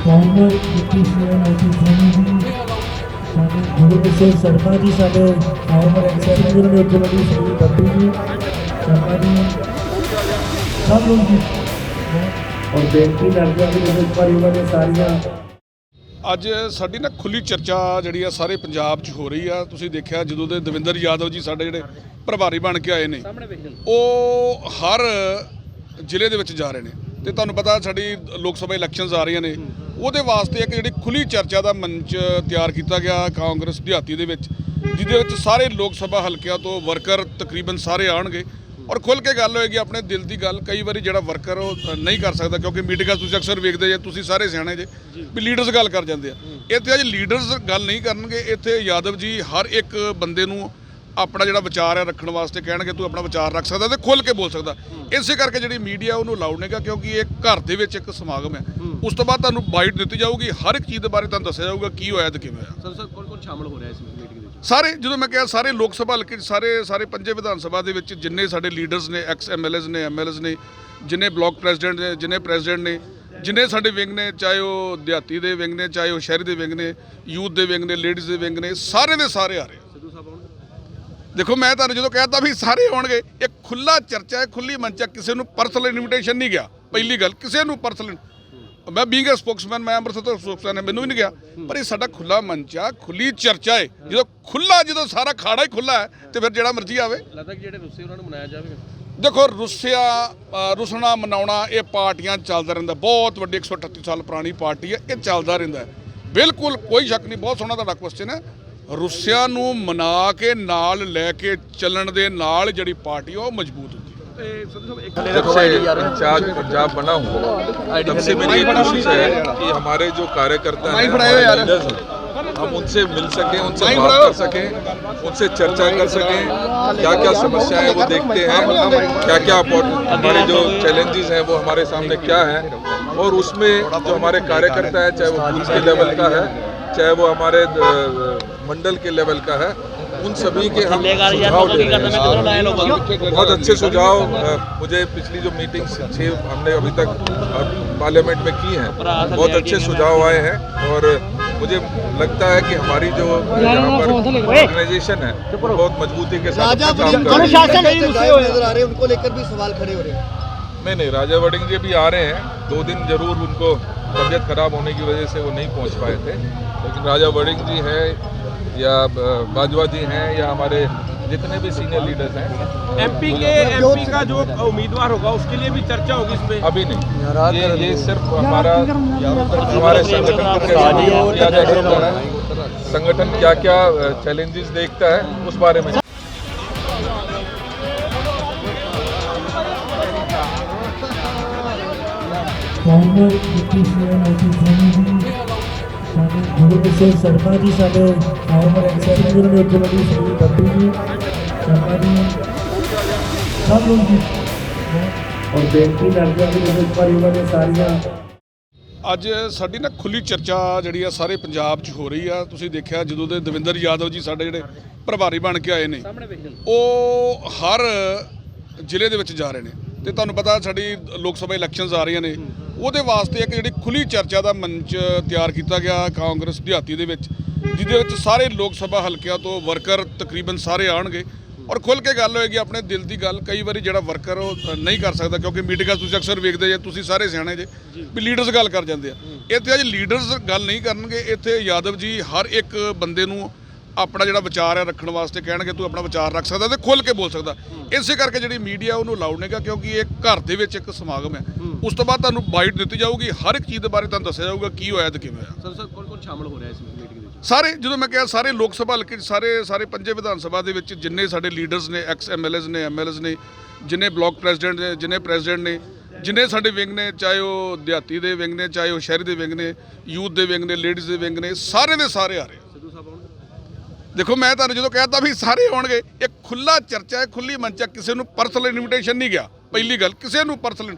કોંગ્રેસ બ્રિટિશિયન અધિકારીની સાથે ગુરુકિશોર શર્માજી સાથે ફોર્મર એક્સેપ્ટિવ મુખ્યમંત્રી શ્રી પટેલજી શર્માજી सब लोग और बेहतरीन आदमी अपने परिवार में सारियाँ ਅੱਜ ਸਾਡੀ ਨਾ ਖੁੱਲੀ ਚਰਚਾ ਜਿਹੜੀ ਆ ਸਾਰੇ ਪੰਜਾਬ 'ਚ ਹੋ ਰਹੀ ਆ। ਤੁਸੀਂ ਦੇਖਿਆ ਜਦੋਂ ਦੇ ਦਵਿੰਦਰ ਯਾਦਵ ਜੀ ਸਾਡੇ ਜਿਹੜੇ ਪ੍ਰਭਾਰੀ ਬਣ ਕੇ ਆਏ ਨੇ ਉਹ ਹਰ ਜ਼ਿਲ੍ਹੇ ਦੇ ਵਿੱਚ ਜਾ ਰਹੇ ਨੇ। ਤੇ ਤੁਹਾਨੂੰ ਪਤਾ ਸਾਡੀ ਲੋਕ ਸਭਾ ਇਲੈਕਸ਼ਨਸ ਆ ਰਹੀਆਂ ਨੇ। ਉਹਦੇ ਵਾਸਤੇ ਇੱਕ ਜਿਹੜੀ ਖੁੱਲੀ ਚਰਚਾ ਦਾ ਮੰਚ ਤਿਆਰ ਕੀਤਾ ਗਿਆ ਕਾਂਗਰਸ ਦਿਹਾਤੀ ਦੇ ਵਿੱਚ ਜਿਹਦੇ ਵਿੱਚ ਸਾਰੇ ਲੋਕ ਸਭਾ ਹਲਕਿਆਂ ਤੋਂ ਵਰਕਰ ਤਕਰੀਬਨ ਸਾਰੇ ਆਣਗੇ ਔਰ ਖੁੱਲ ਕੇ ਗੱਲ ਹੋਏਗੀ ਆਪਣੇ ਦਿਲ ਦੀ ਗੱਲ। ਕਈ ਵਾਰੀ ਜਿਹੜਾ ਵਰਕਰ ਉਹ ਨਹੀਂ ਕਰ ਸਕਦਾ ਕਿਉਂਕਿ ਮੀਟਿੰਗਾਂ ਤੁਸੀਂ ਅਕਸਰ ਵੇਖਦੇ ਜੇ ਤੁਸੀਂ ਸਾਰੇ ਸਿਆਣੇ ਜੇ ਵੀ ਲੀਡਰਸ ਗੱਲ ਕਰ ਜਾਂਦੇ ਆ। ਇੱਥੇ ਅੱਜ ਲੀਡਰਸ ਗੱਲ ਨਹੀਂ ਕਰਨਗੇ ਇੱਥੇ ਯਾਦਵ ਜੀ ਹਰ ਇੱਕ ਬੰਦੇ ਨੂੰ ਆਪਣਾ ਜਿਹੜਾ ਵਿਚਾਰ ਹੈ ਰੱਖਣ ਵਾਸਤੇ ਕਹਿਣਗੇ ਤੂੰ ਆਪਣਾ ਵਿਚਾਰ ਰੱਖ ਸਕਦਾ ਤੇ ਖੁੱਲ ਕੇ ਬੋਲ ਸਕਦਾ। ਇਸੇ ਕਰਕੇ ਜਿਹੜੀ ਮੀਡੀਆ ਉਹਨੂੰ ਅਲਾਉਡ ਨਹੀਂਗਾ ਕਿਉਂਕਿ ਇਹ ਘਰ ਦੇ ਵਿੱਚ ਇੱਕ ਸਮਾਗਮ ਹੈ। ਉਸ ਤੋਂ ਬਾਅਦ ਤੁਹਾਨੂੰ ਬਾਈਟ ਦਿੱਤੀ ਜਾਊਗੀ ਹਰ ਇੱਕ ਚੀਜ਼ ਦੇ ਬਾਰੇ ਤੁਹਾਨੂੰ ਦੱਸਿਆ ਜਾਊਗਾ ਕੀ ਹੋਇਆ ਤੇ ਕਿਵੇਂ ਹੋਇਆ। ਸਰ ਸਰ ਕੌਣ ਕੌਣ ਸ਼ਾਮਲ ਹੋ ਰਿਹਾ ਇਸ ਮੀਟਿੰਗ ਸਾਰੇ ਜਦੋਂ ਮੈਂ ਕਿਹਾ ਸਾਰੇ ਲੋਕ ਸਭਾ ਹਲਕੇ 'ਚ ਸਾਰੇ ਸਾਰੇ ਪੰਜੇ ਵਿਧਾਨ ਸਭਾ ਦੇ ਵਿੱਚ ਜਿੰਨੇ ਸਾਡੇ ਲੀਡਰਸ ਨੇ ਐਕਸ ਐਮਐਲਏਸ ਨੇ ਐਮਐਲਏਸ ਨੇ ਜਿੰਨੇ ਬਲਾਕ ਪ੍ਰੈਜ਼ੀਡੈਂਟ ਨੇ ਜਿੰਨੇ ਪ੍ਰੈਜ਼ੀਡੈਂਟ ਨੇ ਜਿੰਨੇ ਸਾਡੇ ਵਿੰਗ ਨੇ ਚਾਹੇ ਉਹ ਦਿਹਾਤੀ ਦੇ ਵਿੰਗ ਨੇ ਚਾਹੇ ਉਹ ਸ਼ਹਿਰੀ ਦੇ ਵਿੰਗ ਨੇ ਯੂਥ ਦੇ ਵਿੰਗ ਨੇ ਲੇਡੀਜ਼ ਦੇ ਵਿੰਗ ਨੇ ਸਾਰੇ ਦੇ ਸਾਰੇ ਆ ਰਹੇ ਦੇਖੋ ਮੈਂ ਤੁਹਾਨੂੰ ਜਦੋਂ ਕਹਿਤਾ ਵੀ ਸਾਰੇ ਆਉਣਗੇ ਇਹ ਖੁੱਲਾ ਚਰਚਾ ਹੈ ਖੁੱਲੀ ਮੰਚ ਹੈ ਕਿਸੇ ਨੂੰ ਪਰਸਨਲ ਇਨਵੀਟੇਸ਼ਨ ਨਹੀਂ ਗਿਆ। ਪਹਿਲੀ ਗੱਲ ਕਿਸੇ ਨੂੰ ਪਰਸਨਲ ਮੈਂ ਬੀਇੰਗ ਅ ਸਪੋਕਸਮੈਨ ਮੈਂ ਅੰਮ੍ਰਿਤਸਰ ਤੋਂ ਸਪੋਕਸਮੈਨ ਹੈ ਮੈਨੂੰ ਵੀ ਨਹੀਂ ਗਿਆ। ਪਰ ਇਹ ਸਾਡਾ ਖੁੱਲਾ ਮੰਚ ਆ ਖੁੱਲੀ ਚਰਚਾ ਹੈ ਜਦੋਂ ਖੁੱਲਾ ਜਦੋਂ ਸਾਰਾ ਖਾੜਾ ਹੀ ਖੁੱਲਾ ਹੈ ਤੇ ਫਿਰ ਜਿਹੜਾ ਮਰਜ਼ੀ ਆਵੇ। ਲੱਗਦਾ ਕਿ ਜਿਹੜੇ ਰੁੱਸੇ ਉਹਨਾਂ ਨੂੰ ਮਨਾਇਆ ਜਾਵੇ ਦੇਖੋ ਰੁੱਸਿਆ ਰੁਸਣਾ ਮਨਾਉਣਾ ਇਹ ਪਾਰਟੀਆਂ ਚੱਲਦਾ ਰਹਿੰਦਾ। ਬਹੁਤ ਵੱਡੀ 138 ਸਾਲ ਪੁਰਾਣੀ ਪਾਰਟੀ ਹੈ ਇਹ ਚੱਲਦਾ ਰਹਿੰਦਾ ਬਿਲਕੁਲ ਕੋਈ ਸ਼ੱਕ ਨਹੀਂ ਬਹੁਤ ਸੋਹਣਾ ਤੁਹਾਡਾ ਕੁਐਸਚਨ ਹੈ। ਰੁੱਸਿਆ ਨੂੰ ਮਨਾ ਕੇ ਨਾਲ ਲੈ ਕੇ ਚੱਲਣ ਦੇ ਨਾਲ ਜਿਹੜੀ ਪਾਰਟੀ ਉਹ ਮਜ਼ਬੂਤ ਹੁੰਦੀ जब से इंचार्ज पंजाब बना हूँ तब से मेरी कोशिश है कि हमारे जो कार्यकर्ता हैं हम उनसे मिल सकें उनसे बात कर सकें उनसे चर्चा कर सकें क्या क्या समस्याएँ वो देखते हैं क्या क्या हमारे जो चैलेंजेस हैं वो हमारे सामने क्या है और उसमें जो हमारे कार्यकर्ता है चाहे वो बूथ के लेवल का है चाहे वो हमारे मंडल के लेवल का है उन सभी के हम सुझाव ले रहे हैं। बहुत अच्छे सुझाव मुझे पिछली जो मीटिंग छः हमने अभी तक पार्लियामेंट में की हैं बहुत अच्छे सुझाव आए हैं और मुझे लगता है कि हमारी जो यहाँ पर ऑर्गेनाइजेशन है बहुत मजबूती के साथ काम कर रही है। नज़र आ रहे हैं उनको लेकर भी सवाल खड़े हो रहे हैं। नहीं नहीं राजा वड़िंग जी भी आ रहे हैं। दो दिन ज़रूर उनको तबीयत खराब होने की वजह से वो नहीं पहुँच पाए थे। लेकिन राजा वड़िंग जी हैं या अ, बाजवा जी हैं या हमारे जितने भी सीनियर लीडर्स हैं एमपी के एमपी का जो उम्मीदवार होगा उसके लिए भी चर्चा होगी इसमें अभी नहीं ये ये सिर्फ हमारा हमारे संगठन को कैसे मजबूत किया जा सकता है संगठन क्या क्या चैलेंजेस देखता है उस बारे में Congress deputy CM OT Soni ji ਸਾਡੇ ਗੁਰੂ ਸਿੰਘ ਸ਼ਰਮਾ ਜੀ ਸਾਡੇ ਫਾਰਮਰ ਐਕਸੈਪਟ ਜੀ ਸ੍ਰੀ ਬੱਬੀ ਜੀ ਸ਼ਰਮਾ ਜੀ ਸਭ ਲੋਕ ਜੀ ਔਰ ਬੇਨਤੀ ਕਰਦੇ ਹਾਂ ਕਿ ਇਸ ਵਾਰੀ ਉਹਨਾਂ ਨੇ ਸਾਰੀਆਂ ਅੱਜ ਸਾਡੀ ਨਾ ਖੁੱਲੀ ਚਰਚਾ ਜਿਹੜੀ ਆ ਸਾਰੇ ਪੰਜਾਬ 'ਚ ਹੋ ਰਹੀ ਆ। ਤੁਸੀਂ ਦੇਖਿਆ ਜਦੋਂ ਦੇ ਦਵਿੰਦਰ ਯਾਦਵ ਜੀ ਸਾਡੇ ਜਿਹੜੇ ਪ੍ਰਭਾਰੀ ਬਣ ਕੇ ਆਏ ਨੇ, ਉਹ ਹਰ ਜ਼ਿਲ੍ਹੇ ਦੇ ਵਿੱਚ ਜਾ ਰਹੇ ਨੇ। ਤੇ ਤੁਹਾਨੂੰ ਪਤਾ ਸਾਡੀ ਲੋਕ ਸਭਾ ਇਲੈਕਸ਼ਨਸ ਆ ਰਹੀਆਂ ਨੇ। ਉਹਦੇ ਵਾਸਤੇ ਇੱਕ ਜਿਹੜੀ ਖੁੱਲੀ ਚਰਚਾ ਦਾ ਮੰਚ ਤਿਆਰ ਕੀਤਾ ਗਿਆ ਕਾਂਗਰਸ ਦਿਹਾਤੀ ਦੇ ਵਿੱਚ, ਜਿਹਦੇ ਵਿੱਚ ਸਾਰੇ ਲੋਕ ਸਭਾ ਹਲਕਿਆਂ ਤੋਂ ਵਰਕਰ ਤਕਰੀਬਨ ਸਾਰੇ ਆਣਗੇ ਔਰ ਖੁੱਲ ਕੇ ਗੱਲ ਹੋਏਗੀ ਆਪਣੇ ਦਿਲ ਦੀ ਗੱਲ, ਕਈ ਵਾਰੀ ਜਿਹੜਾ ਵਰਕਰ ਉਹ ਨਹੀਂ ਕਰ ਸਕਦਾ ਕਿਉਂਕਿ ਮੀਟਿੰਗਾਂ ਤੁਸੀਂ ਅਕਸਰ ਵੇਖਦੇ ਜੇ, ਤੁਸੀਂ ਸਾਰੇ ਸਿਆਣੇ ਜੇ, ਵੀ ਲੀਡਰਸ ਗੱਲ ਕਰ ਜਾਂਦੇ ਆ। ਇੱਥੇ ਅੱਜ ਲੀਡਰਸ ਗੱਲ ਨਹੀਂ ਕਰਨਗੇ, ਇੱਥੇ ਯਾਦਵ ਜੀ ਹਰ ਇੱਕ ਬੰਦੇ ਨੂੰ ਆਪਣਾ ਜਿਹੜਾ ਵਿਚਾਰ ਹੈ ਰੱਖਣ ਵਾਸਤੇ ਕਹਿਣਗੇ ਤੂੰ ਆਪਣਾ ਵਿਚਾਰ ਰੱਖ ਸਕਦਾ ਤੇ ਖੁੱਲ ਕੇ ਬੋਲ ਸਕਦਾ। ਇਸੇ ਕਰਕੇ ਜਿਹੜੀ ਮੀਡੀਆ ਉਹਨੂੰ ਅਲਾਉਡ ਨਹੀਂਗਾ ਕਿਉਂਕਿ ਇਹ ਘਰ ਦੇ ਵਿੱਚ ਇੱਕ ਸਮਾਗਮ ਹੈ। ਉਸ ਤੋਂ ਬਾਅਦ ਤੁਹਾਨੂੰ ਬਾਈਟ ਦਿੱਤੀ ਜਾਊਗੀ ਹਰ ਇੱਕ ਚੀਜ਼ ਦੇ ਬਾਰੇ ਤੁਹਾਨੂੰ ਦੱਸਿਆ ਜਾਊਗਾ ਕੀ ਹੋਇਆ ਤੇ ਕਿਵੇਂ ਹੋਇਆ। ਸਰ ਸਰ ਕੌਣ ਕੌਣ ਸ਼ਾਮਲ ਹੋ ਰਿਹਾ ਇਸ ਮੀਟਿੰਗ ਦੇ ਵਿੱਚ? ਸਾਰੇ ਜਦੋਂ ਮੈਂ ਕਿਹਾ ਸਾਰੇ ਲੋਕ ਸਭਾ ਹਲਕੇ 'ਚ ਸਾਰੇ ਸਾਰੇ ਪੰਜੇ ਵਿਧਾਨ ਸਭਾ ਦੇ ਵਿੱਚ ਜਿੰਨੇ ਸਾਡੇ ਲੀਡਰਸ ਨੇ ਐਕਸ ਐਮਐਲਏਸ ਨੇ ਐਮਐਲਏਸ ਨੇ ਜਿੰਨੇ ਬਲਾਕ ਪ੍ਰੈਜ਼ੀਡੈਂਟ ਨੇ ਜਿੰਨੇ ਪ੍ਰੈਜ਼ੀਡੈਂਟ ਨੇ ਜਿੰਨੇ ਸਾਡੇ ਵਿੰਗ ਨੇ ਚਾਹੇ ਉਹ ਦਿਹਾਤੀ ਦੇ ਵਿੰਗ ਨੇ ਚਾਹੇ ਉਹ ਸ਼ਹਿਰੀ ਦੇ ਵਿੰਗ ਨੇ ਯੂਥ ਦੇ ਵਿੰਗ ਨੇ ਲੇਡੀਜ਼ ਦੇ ਵਿੰਗ ਨੇ ਸਾਰੇ ਦੇ ਸਾਰੇ ਆ ਰਹੇ ਆ। ਸਿੱਧੂ ਸਾਹਿਬ ਆਉਣਗੇ ਦੇਖੋ ਮੈਂ ਤੁਹਾਨੂੰ ਜਦੋਂ ਕਹਿਤਾ ਵੀ ਸਾਰੇ ਆਉਣਗੇ ਇਹ ਖੁੱਲਾ ਚਰਚਾ ਹੈ ਖੁੱਲੀ ਮੰਚ ਕਿਸੇ ਨੂੰ ਪਰਸਨਲ ਇਨਵੀਟੇਸ਼ਨ ਨਹੀਂ ਗਿਆ। ਪਹਿਲੀ ਗੱਲ ਕਿਸੇ ਨੂੰ ਪਰਸਨਲ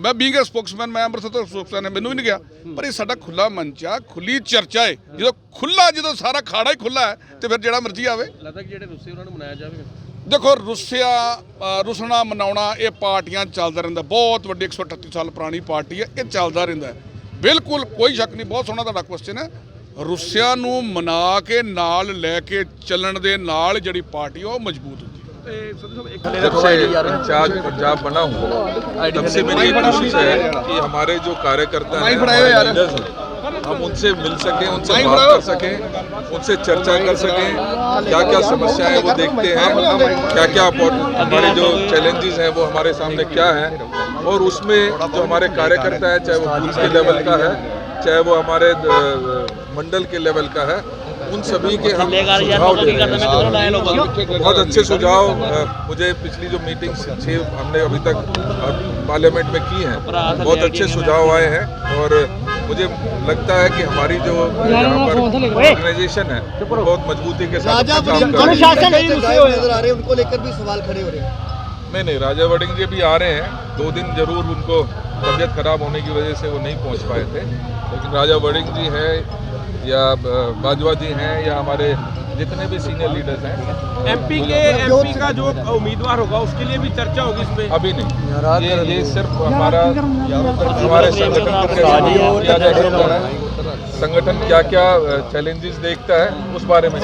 ਮੈਂ ਬੀਇੰਗ ਅ ਸਪੋਕਸਮੈਨ ਮੈਂ ਅੰਮ੍ਰਿਤਸਰ ਤੋਂ ਸਪੋਕਸਮੈਨ ਹੈ ਮੈਨੂੰ ਵੀ ਨਹੀਂ ਗਿਆ। ਪਰ ਇਹ ਸਾਡਾ ਖੁੱਲਾ ਮੰਚ ਆ ਖੁੱਲੀ ਚਰਚਾ ਹੈ। ਜਦੋਂ ਖੁੱਲਾ ਜਦੋਂ ਸਾਰਾ ਖਾੜਾ ਹੀ ਖੁੱਲਾ ਹੈ ਤੇ ਫਿਰ ਜਿਹੜਾ ਮਰਜ਼ੀ ਆਵੇ। ਲੱਗਦਾ ਕਿ ਜਿਹੜੇ ਰੁੱਸੇ ਉਹਨਾਂ ਨੂੰ ਮਨਾਇਆ ਜਾਵੇ ਦੇਖੋ ਰੁੱਸਿਆ ਰੁਸਣਾ ਮਨਾਉਣਾ ਇਹ ਪਾਰਟੀਆਂ ਚੱਲਦਾ ਰਹਿੰਦਾ। ਬਹੁਤ ਵੱਡੀ 138 ਸਾਲ ਪੁਰਾਣੀ ਪਾਰਟੀ ਹੈ ਇਹ ਚੱਲਦਾ ਰਹਿੰਦਾ। ਬਿਲਕੁਲ ਕੋਈ ਸ਼ੱਕ ਨਹੀਂ ਬਹੁਤ ਸੋਹਣਾ ਤੁਹਾਡਾ ਕੁਐਸਚਨ ਹੈ। ਰੁੱਸਿਆ ਨੂੰ ਮਨਾ ਕੇ ਨਾਲ ਲੈ ਕੇ ਚੱਲਣ ਦੇ ਨਾਲ ਜਿਹੜੀ ਪਾਰਟੀ ਆ, ਉਹ ਮਜ਼ਬੂਤ ਹੁੰਦੀ ਹੈ ਤੇ ਸੰਧੂ ਸਾਹਿਬ ਇੱਕ जब से इंचार्ज पंजाब बना हूँ तब से मेरी ये कोशिश है कि हमारे जो कार्यकर्ता हैं हमारे लीडर्स हैं हम उनसे मिल सकें उनसे बात कर सकें उनसे चर्चा कर सकें क्या क्या समस्याएं वो देखते हैं क्या क्या हमारे जो चैलेंजेस हैं वो हमारे सामने क्या हैं और उसमें जो हमारे कार्यकर्ता है चाहे वो बूथ के लेवल का है चाहे वो हमारे मंडल के लेवल का है उन सभी के हम सुझाव ले रहे हैं। बहुत अच्छे सुझाव मुझे पिछली जो मीटिंग छः हमने अभी तक पार्लियामेंट में की हैं बहुत अच्छे सुझाव आए हैं और मुझे लगता है कि हमारी जो यहाँ पर ऑर्गेनाइजेशन है बहुत मजबूती के साथ काम कर रही है। नज़र आ रहे हैं उनको लेकर भी सवाल खड़े हो रहे हैं। नहीं नहीं राजा वड़िंग जी भी आ रहे हैं दो दिन ज़रूर उनको तबीयत खराब होने की वजह से वो नहीं पहुँच पाए थे। लेकिन राजा वड़िंग जी हैं या बाजवा जी हैं या हमारे जितने भी सीनियर लीडर्स हैं। एमपी के एमपी का जो उम्मीदवार होगा उसके लिए भी चर्चा होगी इसमें अभी नहीं। ये ये सिर्फ़ हमारा हमारे संगठन है। संगठन क्या क्या चैलेंजेस देखता है उस बारे में